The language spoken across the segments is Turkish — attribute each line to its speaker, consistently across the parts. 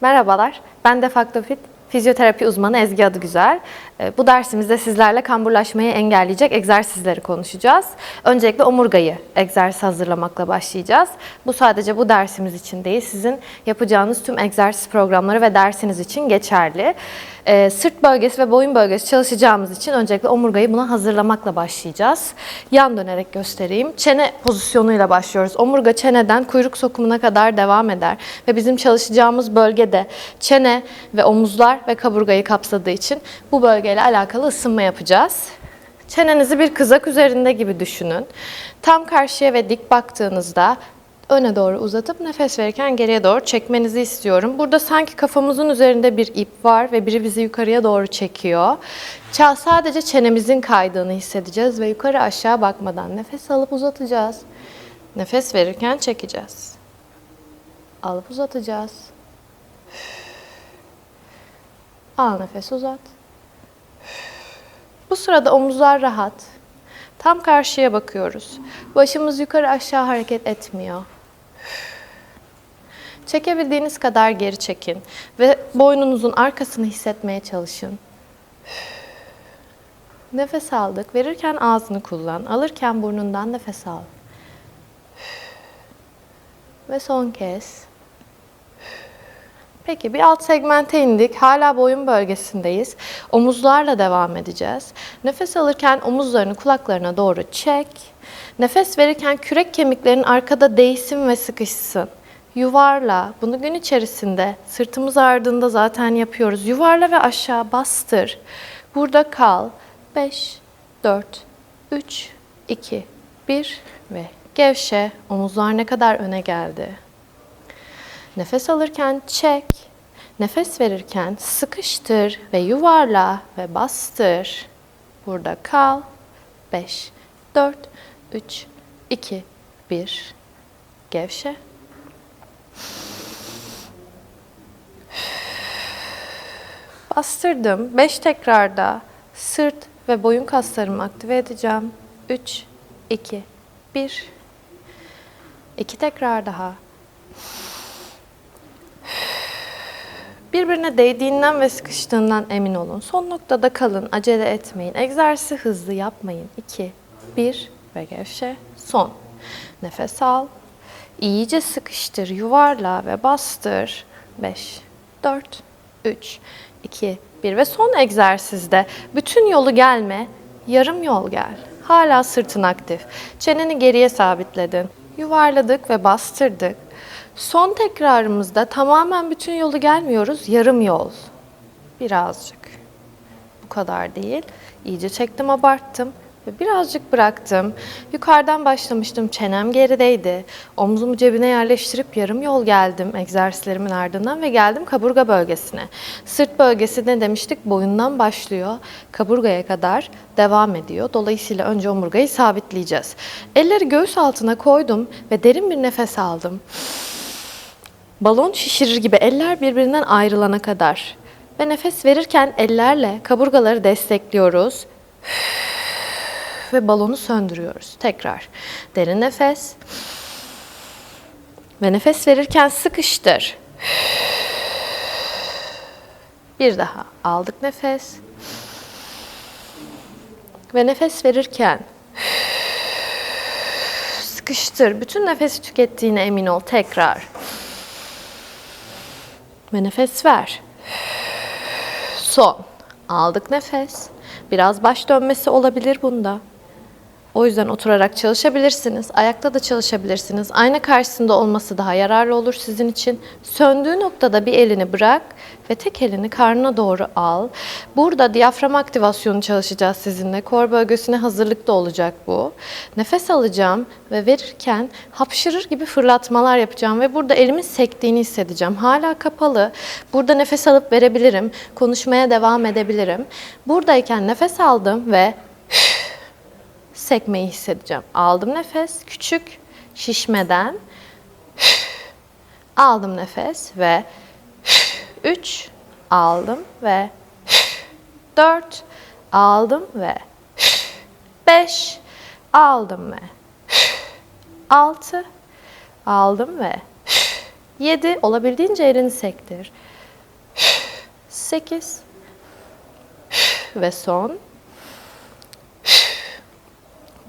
Speaker 1: Merhabalar, ben de Faktofit fizyoterapi uzmanı Ezgi Adıgüzel. Ee, Bu dersimizde sizlerle kamburlaşmayı engelleyecek egzersizleri konuşacağız. Öncelikle omurgayı egzersiz hazırlamakla başlayacağız. Bu sadece bu dersimiz için değil, sizin yapacağınız tüm egzersiz programları ve dersiniz için geçerli. Ee, Sırt bölgesi ve boyun bölgesi çalışacağımız için öncelikle omurgayı buna hazırlamakla başlayacağız. Yan dönerek göstereyim. Çene pozisyonuyla başlıyoruz. Omurga çeneden kuyruk sokumuna kadar devam eder. Ve bizim çalışacağımız bölgede çene ve omuzlar ve kaburgayı kapsadığı için bu bölgeyle alakalı ısınma yapacağız. Çenenizi bir kızak üzerinde gibi düşünün. Tam karşıya ve dik baktığınızda öne doğru uzatıp nefes verirken geriye doğru çekmenizi istiyorum. Burada sanki kafamızın üzerinde bir ip var ve biri bizi yukarıya doğru çekiyor. Sadece çenemizin kaydığını hissedeceğiz ve yukarı aşağı bakmadan nefes alıp uzatacağız. Nefes verirken çekeceğiz. Alıp uzatacağız. Al nefes uzat. Bu sırada omuzlar rahat. Tam karşıya bakıyoruz. Başımız yukarı aşağı hareket etmiyor. Çekebildiğiniz kadar geri çekin ve boynunuzun arkasını hissetmeye çalışın. Nefes aldık. Verirken ağzını kullan. Alırken burnundan nefes al. Ve son kez. Peki bir alt segmente indik. Hala boyun bölgesindeyiz. Omuzlarla devam edeceğiz. Nefes alırken omuzlarını kulaklarına doğru çek. Nefes verirken kürek kemiklerin arkada değsin ve sıkışsın. Yuvarla. Bunu gün içerisinde sırtımız ardında zaten yapıyoruz. Yuvarla ve aşağı bastır. Burada kal. 5, 4, 3, 2, 1 ve gevşe. Omuzlar ne kadar öne geldi. Nefes alırken çek. Nefes verirken sıkıştır ve yuvarla ve bastır. Burada kal. 5, 4, 3, 2, 1. Gevşe. Bastırdım. 5 tekrarda sırt ve boyun kaslarımı aktive edeceğim. 3, 2, 1. 2 tekrar daha. Birbirine değdiğinden ve sıkıştığından emin olun. Son noktada kalın, acele etmeyin. Egzersizi hızlı yapmayın. 2, 1 ve gevşe. Son. Nefes al. İyice sıkıştır, yuvarla ve bastır. 5, 4, 3, 2, 1 ve son egzersizde bütün yolu gelme, yarım yol gel. Hala sırtın aktif. Çeneni geriye sabitledin. Yuvarladık ve bastırdık. Son tekrarımızda tamamen bütün yolu gelmiyoruz, yarım yol. Birazcık. Bu kadar değil. İyice çektim, abarttım ve birazcık bıraktım. Yukarıdan başlamıştım, çenem gerideydi. Omzumu cebine yerleştirip yarım yol geldim egzersizlerimin ardından ve geldim kaburga bölgesine. Sırt bölgesi ne demiştik? Boyundan başlıyor, kaburgaya kadar devam ediyor. Dolayısıyla önce omurgayı sabitleyeceğiz. Elleri göğüs altına koydum ve derin bir nefes aldım. Balon şişirir gibi eller birbirinden ayrılana kadar. Ve nefes verirken ellerle kaburgaları destekliyoruz. Ve balonu söndürüyoruz. Tekrar. Derin nefes. Ve nefes verirken sıkıştır. Bir daha. Aldık nefes. Ve nefes verirken sıkıştır. Bütün nefesi tükettiğine emin ol. Tekrar. Ve nefes ver. Son. Aldık nefes. Biraz baş dönmesi olabilir bunda. O yüzden oturarak çalışabilirsiniz. Ayakta da çalışabilirsiniz. Ayna karşısında olması daha yararlı olur sizin için. Söndüğü noktada bir elini bırak ve tek elini karnına doğru al. Burada diyafram aktivasyonu çalışacağız sizinle. Kor bölgesine hazırlıkta olacak bu. Nefes alacağım ve verirken hapşırır gibi fırlatmalar yapacağım ve burada elimin sektiğini hissedeceğim. Hala kapalı. Burada nefes alıp verebilirim. Konuşmaya devam edebilirim. Buradayken nefes aldım ve sekmeyi hissedeceğim. Aldım nefes küçük şişmeden. Aldım nefes ve 3 aldım ve 4 aldım ve 5 aldım ve 6 aldım ve 7 olabildiğince elini sektir. 8 ve son.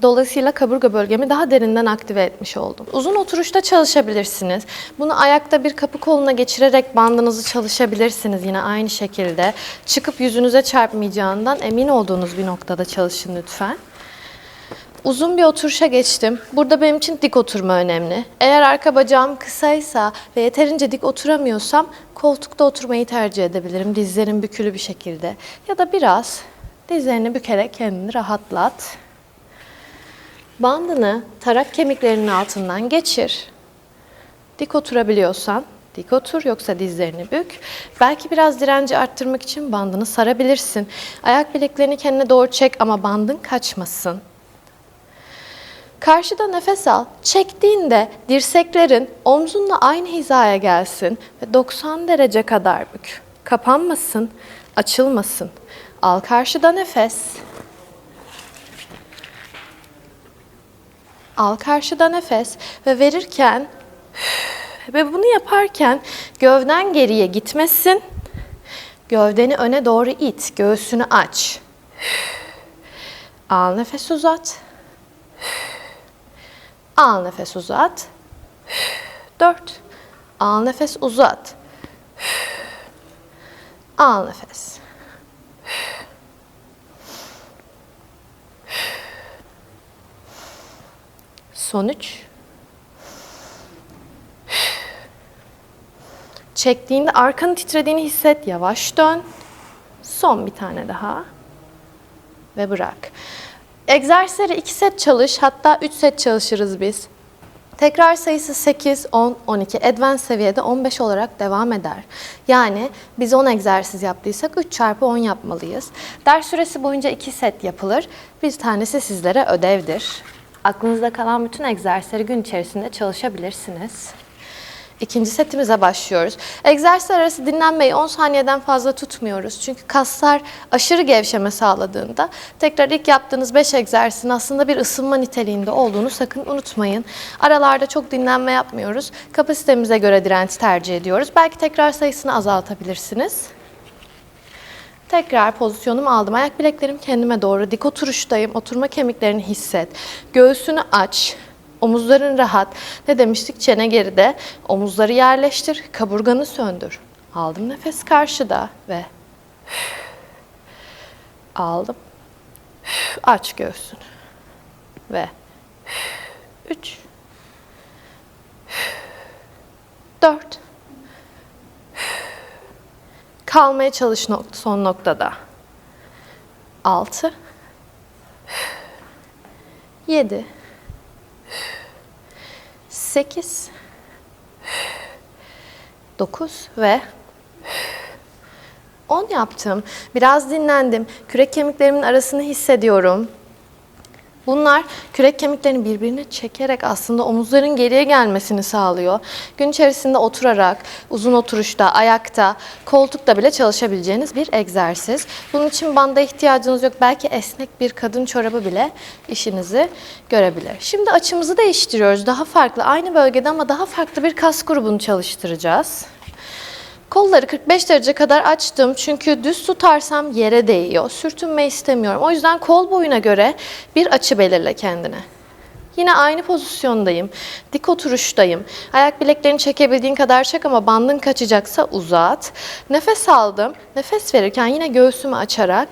Speaker 1: Dolayısıyla kaburga bölgemi daha derinden aktive etmiş oldum. Uzun oturuşta çalışabilirsiniz. Bunu ayakta bir kapı koluna geçirerek bandınızı çalışabilirsiniz yine aynı şekilde. Çıkıp yüzünüze çarpmayacağından emin olduğunuz bir noktada çalışın lütfen. Uzun bir oturuşa geçtim. Burada benim için dik oturma önemli. Eğer arka bacağım kısaysa ve yeterince dik oturamıyorsam koltukta oturmayı tercih edebilirim. Dizlerim bükülü bir şekilde. Ya da biraz dizlerini bükerek kendini rahatlat. Bandını tarak kemiklerinin altından geçir. Dik oturabiliyorsan dik otur yoksa dizlerini bük. Belki biraz direnci arttırmak için bandını sarabilirsin. Ayak bileklerini kendine doğru çek ama bandın kaçmasın. Karşıda nefes al. Çektiğinde dirseklerin omzunla aynı hizaya gelsin ve 90 derece kadar bük. Kapanmasın, açılmasın. Al karşıda nefes. Al karşıda nefes ve verirken ve bunu yaparken gövden geriye gitmesin. Gövdeni öne doğru it, göğsünü aç. Al nefes uzat. Al nefes uzat. Dört. Al nefes uzat. Al nefes. Son üç. Çektiğinde arkanın titrediğini hisset. Yavaş dön. Son bir tane daha. Ve bırak. Egzersizleri 2 set çalış, hatta 3 set çalışırız biz. Tekrar sayısı 8, 10, 12. Advanced seviyede 15 olarak devam eder. Yani biz 10 egzersiz yaptıysak 3 çarpı 10 yapmalıyız. Ders süresi boyunca 2 set yapılır. Bir tanesi sizlere ödevdir. Aklınızda kalan bütün egzersizleri gün içerisinde çalışabilirsiniz. İkinci setimize başlıyoruz. Egzersizler arası dinlenmeyi 10 saniyeden fazla tutmuyoruz. Çünkü kaslar aşırı gevşeme sağladığında tekrar ilk yaptığınız 5 egzersizin aslında bir ısınma niteliğinde olduğunu sakın unutmayın. Aralarda çok dinlenme yapmıyoruz. Kapasitemize göre direnç tercih ediyoruz. Belki tekrar sayısını azaltabilirsiniz. Tekrar pozisyonumu aldım. Ayak bileklerim kendime doğru. Dik oturuştayım. Oturma kemiklerini hisset. Göğsünü aç. Omuzların rahat. Ne demiştik? Çene geride. Omuzları yerleştir. Kaburganı söndür. Aldım nefes karşıda ve aldım. Aç göğsünü. Ve 3 4 Kalmaya çalış nokta, son noktada. 6 7 8 9 ve 10 yaptım. Biraz dinlendim. Kürek kemiklerimin arasını hissediyorum. Bunlar kürek kemiklerini birbirine çekerek aslında omuzların geriye gelmesini sağlıyor. Gün içerisinde oturarak, uzun oturuşta, ayakta, koltukta bile çalışabileceğiniz bir egzersiz. Bunun için banda ihtiyacınız yok. Belki esnek bir kadın çorabı bile işinizi görebilir. Şimdi açımızı değiştiriyoruz. Daha farklı, aynı bölgede ama daha farklı bir kas grubunu çalıştıracağız. Kolları 45 derece kadar açtım çünkü düz tutarsam yere değiyor. Sürtünme istemiyorum. O yüzden kol boyuna göre bir açı belirle kendine. Yine aynı pozisyondayım. Dik oturuştayım. Ayak bileklerini çekebildiğin kadar çek ama bandın kaçacaksa uzat. Nefes aldım. Nefes verirken yine göğsümü açarak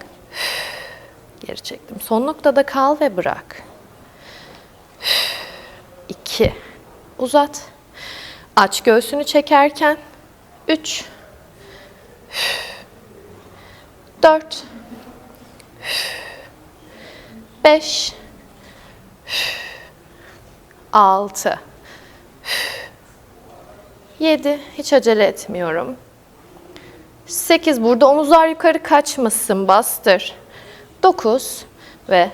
Speaker 1: geri çektim. Son noktada kal ve bırak. 2. Uzat. Aç göğsünü çekerken 3 4 5 6 7 hiç acele etmiyorum. 8 burada omuzlar yukarı kaçmasın bastır. 9 ve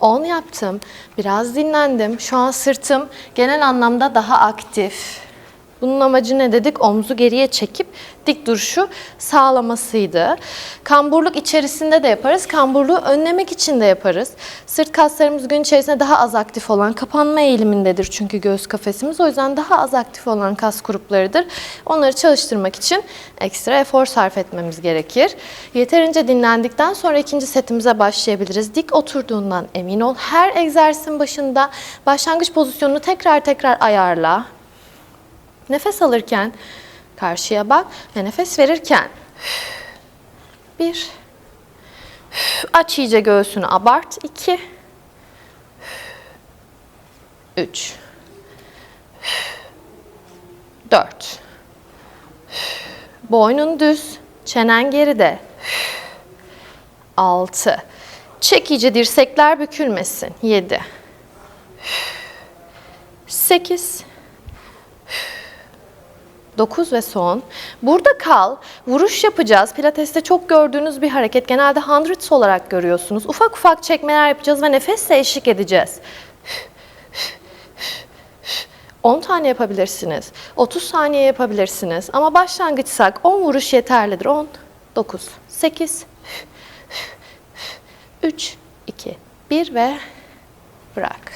Speaker 1: 10 yaptım. Biraz dinlendim. Şu an sırtım genel anlamda daha aktif. Bunun amacı ne dedik? Omzu geriye çekip dik duruşu sağlamasıydı. Kamburluk içerisinde de yaparız. Kamburluğu önlemek için de yaparız. Sırt kaslarımız gün içerisinde daha az aktif olan, kapanma eğilimindedir çünkü göğüs kafesimiz. O yüzden daha az aktif olan kas gruplarıdır. Onları çalıştırmak için ekstra efor sarf etmemiz gerekir. Yeterince dinlendikten sonra ikinci setimize başlayabiliriz. Dik oturduğundan emin ol. Her egzersizin başında başlangıç pozisyonunu tekrar tekrar ayarla. Nefes alırken karşıya bak ve nefes verirken bir aç iyice göğsünü abart. İki üç dört. Boynun düz çenen geride. Altı. Çek iyice dirsekler bükülmesin. Yedi. Sekiz 9 ve son. Burada kal. Vuruş yapacağız. Pilateste çok gördüğünüz bir hareket. Genelde hundreds olarak görüyorsunuz. Ufak ufak çekmeler yapacağız ve nefesle eşlik edeceğiz. 10 tane yapabilirsiniz. 30 saniye yapabilirsiniz. Ama başlangıçsak 10 vuruş yeterlidir. 10, 9, 8, 3, 2, 1 ve bırak.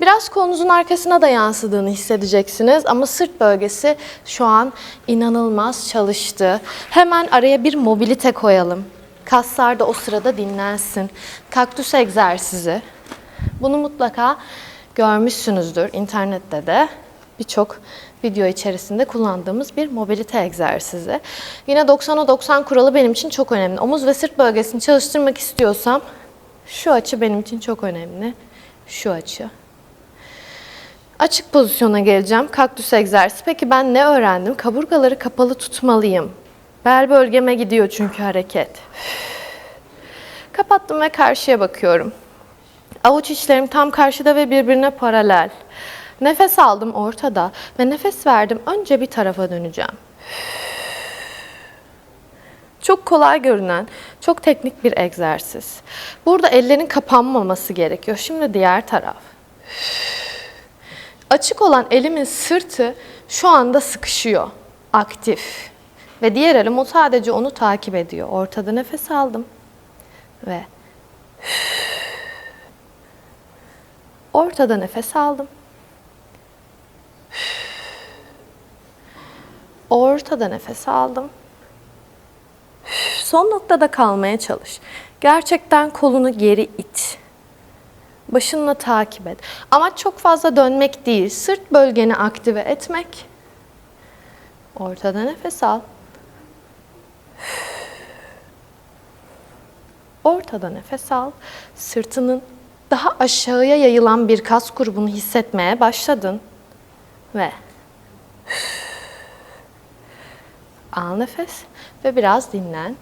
Speaker 1: Biraz kolunuzun arkasına da yansıdığını hissedeceksiniz ama sırt bölgesi şu an inanılmaz çalıştı. Hemen araya bir mobilite koyalım. Kaslar da o sırada dinlensin. Kaktüs egzersizi. Bunu mutlaka görmüşsünüzdür internette de. Birçok video içerisinde kullandığımız bir mobilite egzersizi. Yine 90'a 90 kuralı benim için çok önemli. Omuz ve sırt bölgesini çalıştırmak istiyorsam şu açı benim için çok önemli. Şu açı. Açık pozisyona geleceğim. Kaktüs egzersizi. Peki ben ne öğrendim? Kaburgaları kapalı tutmalıyım. Bel bölgeme gidiyor çünkü hareket. Kapattım ve karşıya bakıyorum. Avuç içlerim tam karşıda ve birbirine paralel. Nefes aldım ortada ve nefes verdim. Önce bir tarafa döneceğim. Çok kolay görünen, çok teknik bir egzersiz. Burada ellerin kapanmaması gerekiyor. Şimdi diğer taraf. Açık olan elimin sırtı şu anda sıkışıyor, aktif. Ve diğer elim o sadece onu takip ediyor. Ortada nefes aldım ve ortada nefes aldım. Ortada nefes aldım. Son noktada kalmaya çalış. Gerçekten kolunu geri it. Başınla takip et. Amaç çok fazla dönmek değil, sırt bölgeni aktive etmek. Ortada nefes al. Ortada nefes al. Sırtının daha aşağıya yayılan bir kas grubunu hissetmeye başladın. Ve al nefes ve biraz dinlen.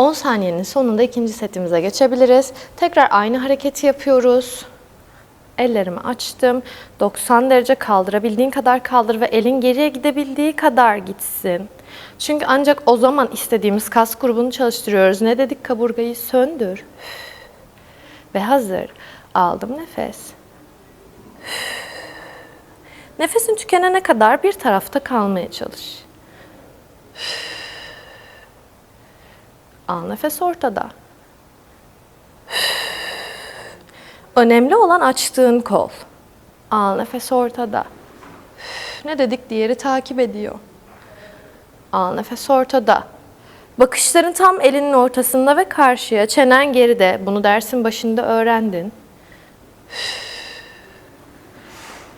Speaker 1: 10 saniyenin sonunda ikinci setimize geçebiliriz. Tekrar aynı hareketi yapıyoruz. Ellerimi açtım. 90 derece kaldırabildiğin kadar kaldır ve elin geriye gidebildiği kadar gitsin. Çünkü ancak o zaman istediğimiz kas grubunu çalıştırıyoruz. Ne dedik? Kaburgayı söndür. Ve hazır. Aldım nefes. Nefesin tükenene kadar bir tarafta kalmaya çalış. Al nefes ortada. Önemli olan açtığın kol. Al nefes ortada. Ne dedik diğeri takip ediyor. Al nefes ortada. Bakışların tam elinin ortasında ve karşıya, çenen geride. Bunu dersin başında öğrendin.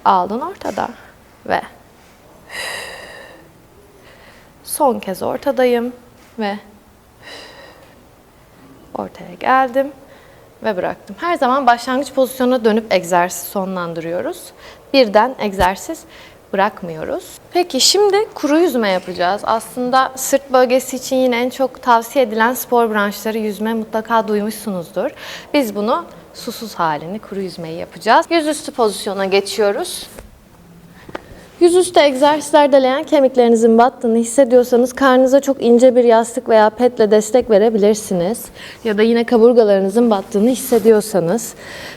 Speaker 1: Aldın ortada ve son kez ortadayım ve ortaya geldim ve bıraktım. Her zaman başlangıç pozisyonuna dönüp egzersiz sonlandırıyoruz. Birden egzersiz bırakmıyoruz. Peki şimdi kuru yüzme yapacağız. Aslında sırt bölgesi için yine en çok tavsiye edilen spor branşları yüzme mutlaka duymuşsunuzdur. Biz bunu susuz halini kuru yüzmeyi yapacağız. Yüzüstü pozisyona geçiyoruz. Yüzüstü egzersizlerde leğen kemiklerinizin battığını hissediyorsanız karnınıza çok ince bir yastık veya petle destek verebilirsiniz. Ya da yine kaburgalarınızın battığını hissediyorsanız.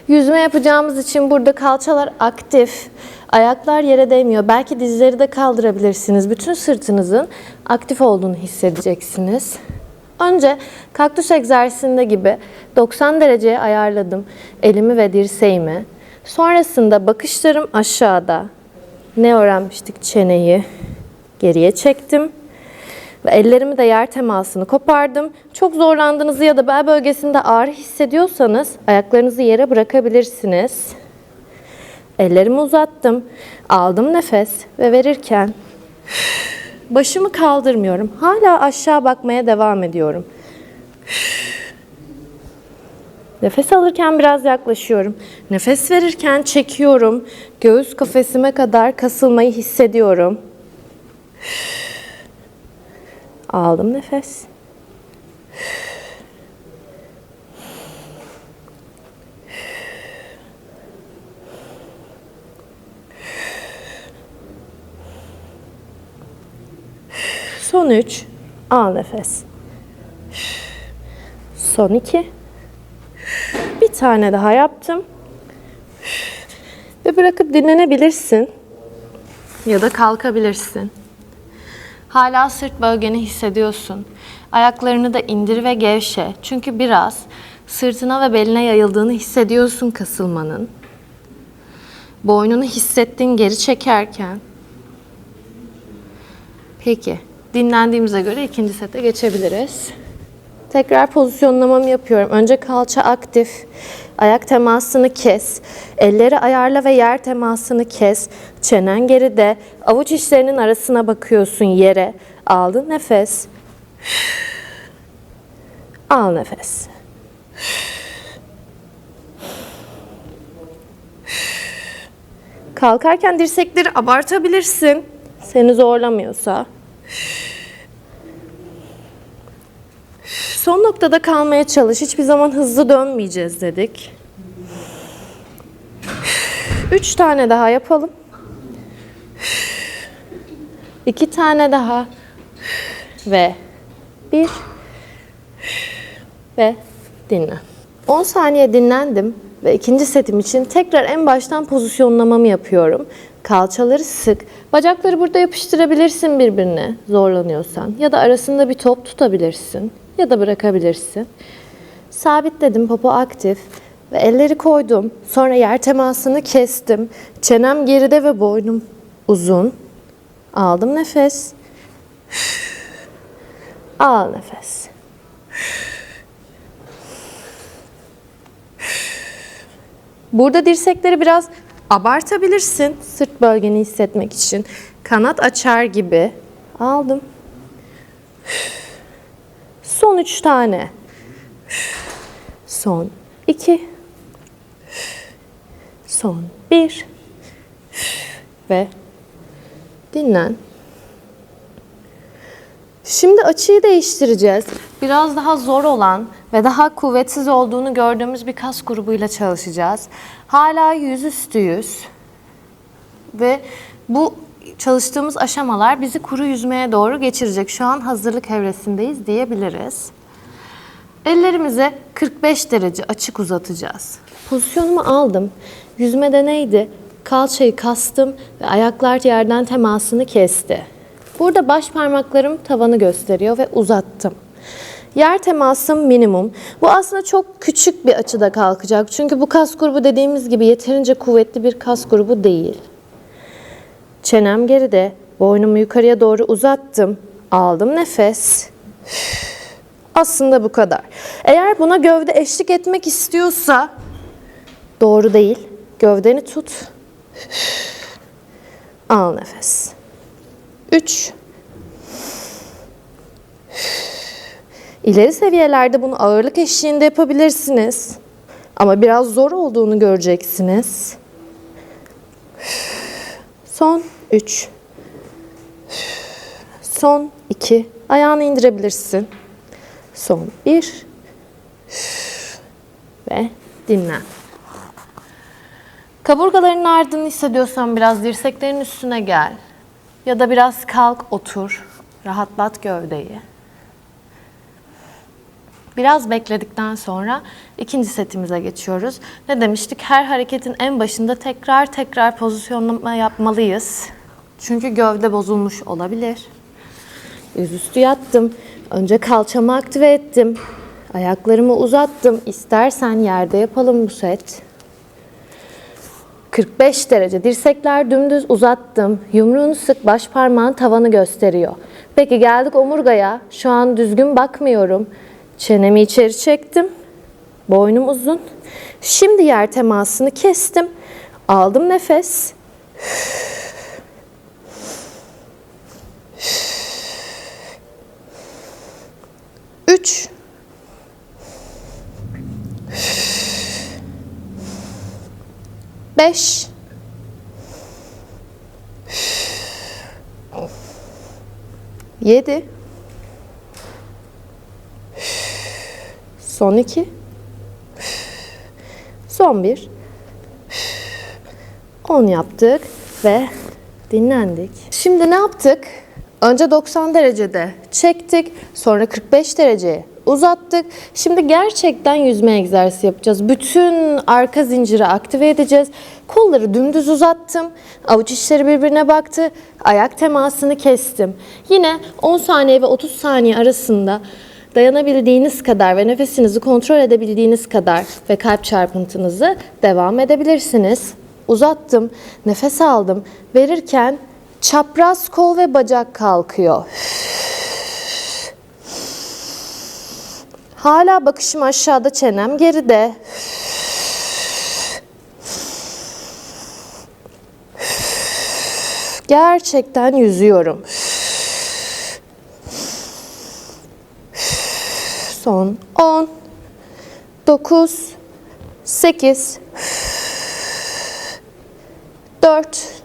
Speaker 1: Yüzme yapacağımız için burada kalçalar aktif. Ayaklar yere değmiyor. Belki dizleri de kaldırabilirsiniz. Bütün sırtınızın aktif olduğunu hissedeceksiniz. Önce kaktüs egzersizinde gibi 90 dereceye ayarladım elimi ve dirseğimi. Sonrasında bakışlarım aşağıda. Ne öğrenmiştik? Çeneyi geriye çektim. Ve ellerimi de yer temasını kopardım. Çok zorlandığınızı ya da bel bölgesinde ağrı hissediyorsanız ayaklarınızı yere bırakabilirsiniz. Ellerimi uzattım. Aldım nefes ve verirken başımı kaldırmıyorum. Hala aşağı bakmaya devam ediyorum. Nefes alırken biraz yaklaşıyorum. Nefes verirken çekiyorum. Göğüs kafesime kadar kasılmayı hissediyorum. Aldım nefes. Son 3. Al nefes. Son 2. Bir tane daha yaptım. Ve bırakıp dinlenebilirsin. Ya da kalkabilirsin. Hala sırt bölgeni hissediyorsun. Ayaklarını da indir ve gevşe. Çünkü biraz sırtına ve beline yayıldığını hissediyorsun kasılmanın. Boynunu hissettin geri çekerken. Peki, dinlendiğimize göre ikinci sete geçebiliriz. Tekrar pozisyonlamamı yapıyorum. Önce kalça aktif. Ayak temasını kes. Elleri ayarla ve yer temasını kes. Çenen geride. Avuç içlerinin arasına bakıyorsun yere. Aldın nefes. Al nefes. Kalkarken dirsekleri abartabilirsin. Seni zorlamıyorsa. Son noktada kalmaya çalış. Hiçbir zaman hızlı dönmeyeceğiz dedik. Üç tane daha yapalım. İki tane daha. Ve bir. Ve dinle. 10 saniye dinlendim ve ikinci setim için tekrar en baştan pozisyonlamamı yapıyorum. Kalçaları sık. Bacakları burada yapıştırabilirsin birbirine zorlanıyorsan. Ya da arasında bir top tutabilirsin. Ya da bırakabilirsin. Sabitledim, popo aktif. Ve elleri koydum. Sonra yer temasını kestim. Çenem geride ve boynum uzun. Aldım nefes. Al nefes. Burada dirsekleri biraz abartabilirsin sırt bölgeni hissetmek için. Kanat açar gibi. Aldım. Son üç tane. Son iki. Son bir. Ve dinlen. Şimdi açıyı değiştireceğiz. Biraz daha zor olan ve daha kuvvetsiz olduğunu gördüğümüz bir kas grubuyla çalışacağız. Hala yüzüstüyüz. Ve bu çalıştığımız aşamalar bizi kuru yüzmeye doğru geçirecek. Şu an hazırlık evresindeyiz diyebiliriz. Ellerimizi 45 derece açık uzatacağız. Pozisyonumu aldım. Yüzmede neydi? Kalçayı kastım ve ayaklar yerden temasını kesti. Burada baş parmaklarım tavanı gösteriyor ve uzattım. Yer temasım minimum. Bu aslında çok küçük bir açıda kalkacak. Çünkü bu kas grubu dediğimiz gibi yeterince kuvvetli bir kas grubu değil. Çenem geride, boynumu yukarıya doğru uzattım. Aldım nefes. Aslında bu kadar. Eğer buna gövde eşlik etmek istiyorsa doğru değil. Gövdeni tut. Al nefes. 3 İleri seviyelerde bunu ağırlık eşliğinde yapabilirsiniz. Ama biraz zor olduğunu göreceksiniz. Son 3 Son 2 Ayağını indirebilirsin. Son 1 Ve dinlen. Kaburgaların ardını hissediyorsan biraz dirseklerin üstüne gel. Ya da biraz kalk, otur. Rahatlat gövdeyi. Biraz bekledikten sonra ikinci setimize geçiyoruz. Ne demiştik? Her hareketin en başında tekrar tekrar pozisyonlama yapmalıyız. Çünkü gövde bozulmuş olabilir. Yüzüstü yattım. Önce kalçamı aktive ettim. Ayaklarımı uzattım. İstersen yerde yapalım bu set. 45 derece dirsekler dümdüz uzattım. Yumruğunu sık baş parmağın tavanı gösteriyor. Peki geldik omurgaya. Şu an düzgün bakmıyorum. Çenemi içeri çektim. Boynum uzun. Şimdi yer temasını kestim. Aldım nefes. Üf. 5 7 son 2 son 1 10 yaptık ve dinlendik. Şimdi ne yaptık? Önce 90 derecede çektik, sonra 45 dereceye uzattık. Şimdi gerçekten yüzme egzersizi yapacağız. Bütün arka zinciri aktive edeceğiz. Kolları dümdüz uzattım. Avuç içleri birbirine baktı. Ayak temasını kestim. Yine 10 saniye ve 30 saniye arasında dayanabildiğiniz kadar ve nefesinizi kontrol edebildiğiniz kadar ve kalp çarpıntınızı devam edebilirsiniz. Uzattım, nefes aldım. Verirken çapraz kol ve bacak kalkıyor. Hala bakışım aşağıda, çenem geride. Gerçekten yüzüyorum. Son 10 9 8 4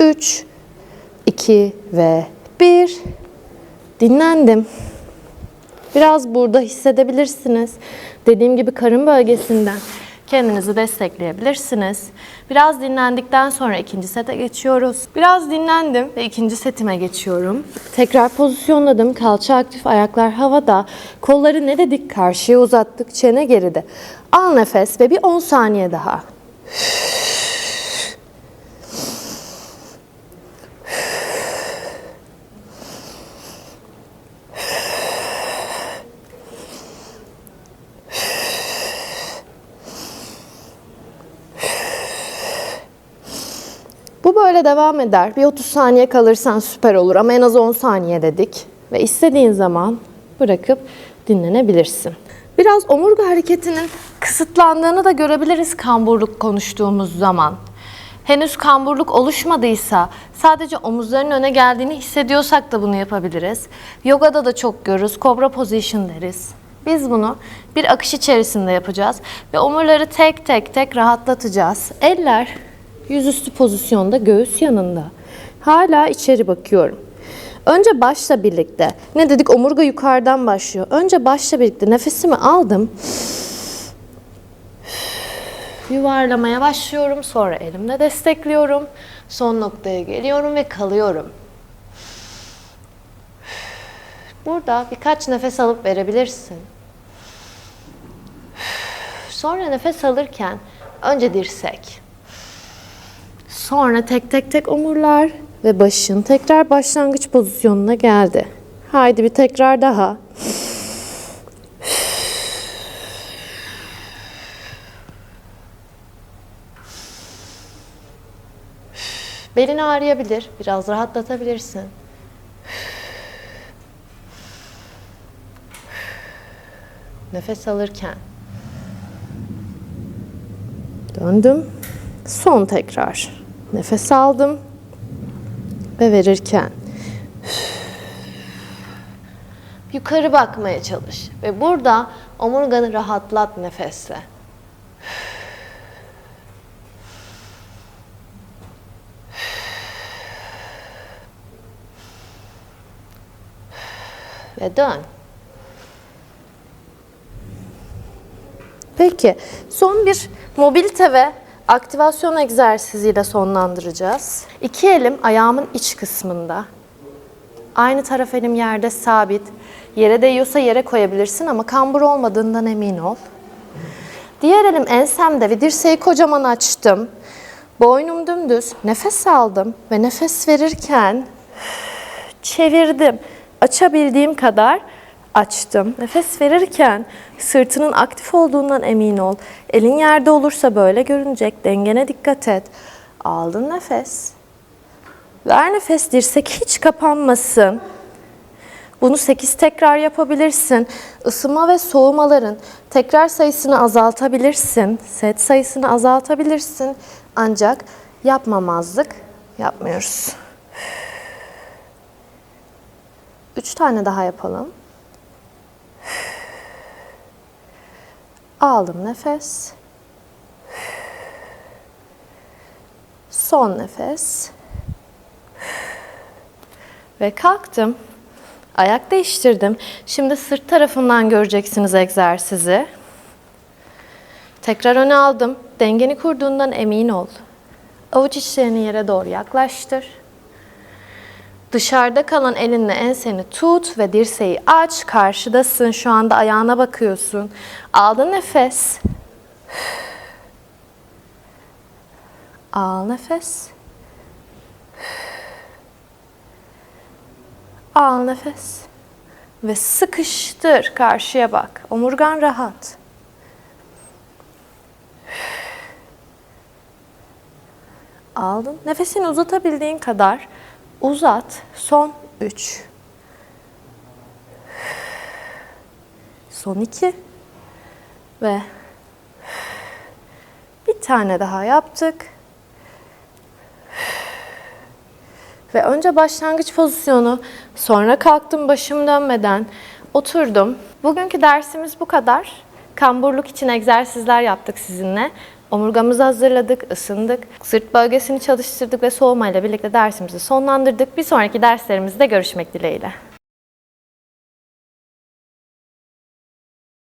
Speaker 1: 3 2 ve 1 Dinlendim. Biraz burada hissedebilirsiniz. Dediğim gibi karın bölgesinden kendinizi destekleyebilirsiniz. Biraz dinlendikten sonra ikinci sete geçiyoruz. Biraz dinlendim ve ikinci setime geçiyorum. Tekrar pozisyonladım. Kalça aktif, ayaklar havada. Kolları ne dedik? Karşıya uzattık, çene geride. Al nefes ve bir 10 saniye daha. Bu böyle devam eder. Bir 30 saniye kalırsan süper olur ama en az 10 saniye dedik. Ve istediğin zaman bırakıp dinlenebilirsin. Biraz omurga hareketinin kısıtlandığını da görebiliriz kamburluk konuştuğumuz zaman. Henüz kamburluk oluşmadıysa, sadece omuzların öne geldiğini hissediyorsak da bunu yapabiliriz. Yogada da çok görürüz, cobra position deriz. Biz bunu bir akış içerisinde yapacağız ve omurları tek tek tek rahatlatacağız. Eller yüzüstü pozisyonda, göğüs yanında. Hala içeri bakıyorum. Önce başla birlikte. Ne dedik? Omurga yukarıdan başlıyor. Önce başla birlikte nefesimi aldım. Yuvarlamaya başlıyorum. Sonra elimle destekliyorum. Son noktaya geliyorum ve kalıyorum. Burada birkaç nefes alıp verebilirsin. Sonra nefes alırken önce dirsek. Sonra tek tek tek omurlar ve başın tekrar başlangıç pozisyonuna geldi. Haydi bir tekrar daha. Belin ağrıyabilir. Biraz rahatlatabilirsin. Nefes alırken. Döndüm. Son tekrar. Nefes aldım ve verirken yukarı bakmaya çalış ve burada omurganı rahatlat nefesle. Ve dön. Peki son bir mobilite ve aktivasyon egzersiziyle sonlandıracağız. İki elim ayağımın iç kısmında. Aynı taraf elim yerde sabit. Yere değiyorsa yere koyabilirsin ama kambur olmadığından emin ol. Diğer elim ensemde ve dirseği kocaman açtım. Boynum dümdüz. Nefes aldım ve nefes verirken çevirdim. Açabildiğim kadar açtım. Nefes verirken sırtının aktif olduğundan emin ol. Elin yerde olursa böyle görünecek. Dengene dikkat et. Aldın nefes. Ver nefes dirsek hiç kapanmasın. Bunu 8 tekrar yapabilirsin. Isınma ve soğumaların tekrar sayısını azaltabilirsin. Set sayısını azaltabilirsin. Ancak yapmamazlık yapmıyoruz. Üç tane daha yapalım. Aldım nefes. Son nefes. Ve kalktım. Ayak değiştirdim. Şimdi sırt tarafından göreceksiniz egzersizi. Tekrar öne aldım. Dengeni kurduğundan emin ol. Avuç içlerini yere doğru yaklaştır. Dışarıda kalan elinle enseni tut ve dirseği aç. Karşıdasın. Şu anda ayağına bakıyorsun. Aldın nefes. Al nefes. Al nefes. Ve sıkıştır. Karşıya bak. Omurgan rahat. Aldın. Nefesini uzatabildiğin kadar uzat. Son 3. Son 2. Ve bir tane daha yaptık. Ve önce başlangıç pozisyonu, sonra kalktım başım dönmeden, oturdum. Bugünkü dersimiz bu kadar. Kamburluk için egzersizler yaptık sizinle. Omurgamızı hazırladık, ısındık, sırt bölgesini çalıştırdık ve soğumayla birlikte dersimizi sonlandırdık. Bir sonraki derslerimizde görüşmek dileğiyle.